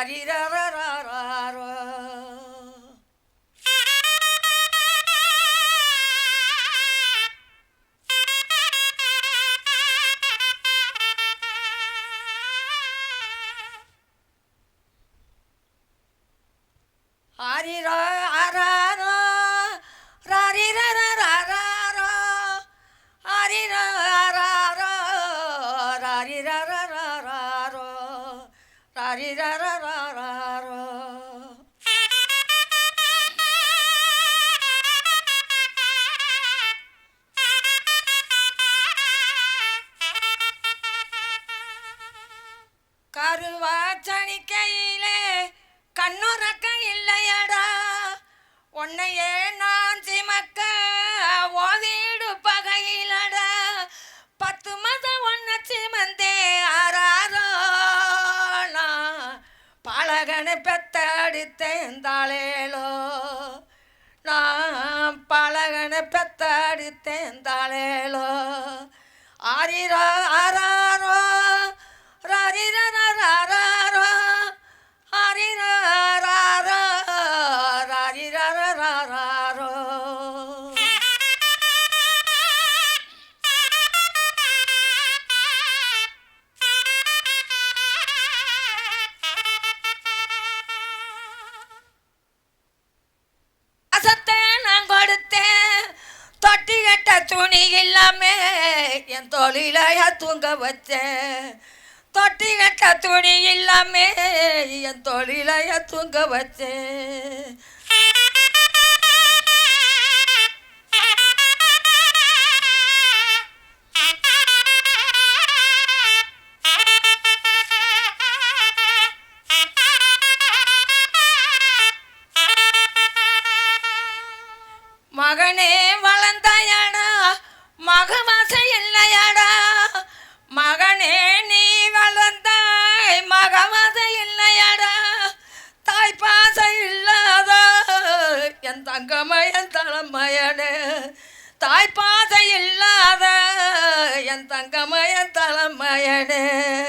ராரிரரரரரோ. கருவாச்சணிக்கையிலே கண்ணுறக்க இல்லையடா உன்னையே நான் சிமக்க பெத்தடித்தேந்தாளேலோ? நான் பழகனை பெத்தடித்தேந்தாளேலோ? ஆரிரோ ஆராரோ ராரிரரரரரோ என் தொழிலைய தூங்க வச்சேன். தொட்டி கட்ட துணி இல்லாமே என் தொழிலைய தூங்க வச்சேன். மகனே வளர்ந்தாயானா மகவாசை என் தங்கமயன் தலைமயனே. தாய்ப்பாதை இல்லாத என் தங்கமயன் தலைமயனே.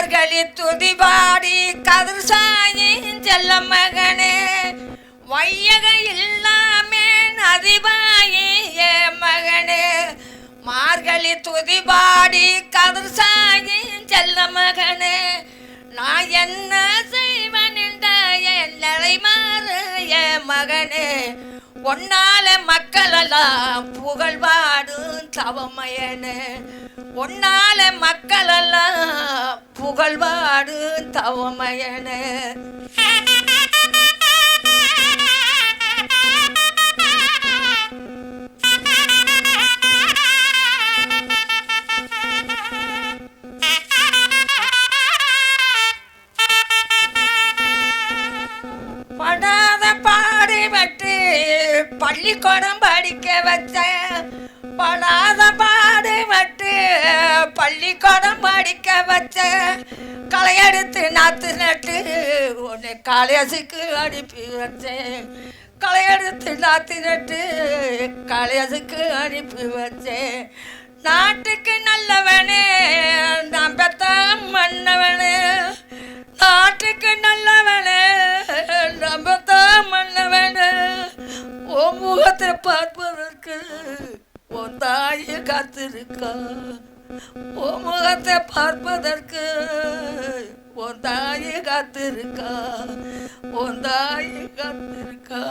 மார்கழி துதிபாடி கதிர் சாயி செல்ல மகனே. வையக இல்லாமே நதிபாயி என் மகனே. மார்கழி துதிபாடி கதிர் சாயி செல்ல மகனே. நான் என்ன செய்வன் என்ற எல்லை மாறு என் மகனே. ஒன்னால மக்களெல்லாம் புகழ்வாடும் தவமயனு. ஒன்னால மக்களெல்லாம் புகழ்வாடும் தவமயனு. படாத பா பள்ளிக்கூடம் படிக்க வச்சேன் படாத பாடு பாடுபட்டு பள்ளிக்கூடம் படிக்க வச்சேன் களையெடுத்து நாத்து நட்டு உன்னை காலேஜுக்கு அனுப்பி வச்சேன் களையெடுத்து நாத்து நட்டு காலேஜுக்கு அனுப்பி வச்சேன் நாட்டுக்கு நல்லவனே நான் பெத்த மன்னவனே. நாட்டுக்கு நல்ல ஓ பார்ப்பதற்கு உன் தாயை காத்திருக்கா? உன் முகத்தை பார்ப்பதற்கு உன் தாயை காத்திருக்கா? உன் தாயை காத்திருக்கா?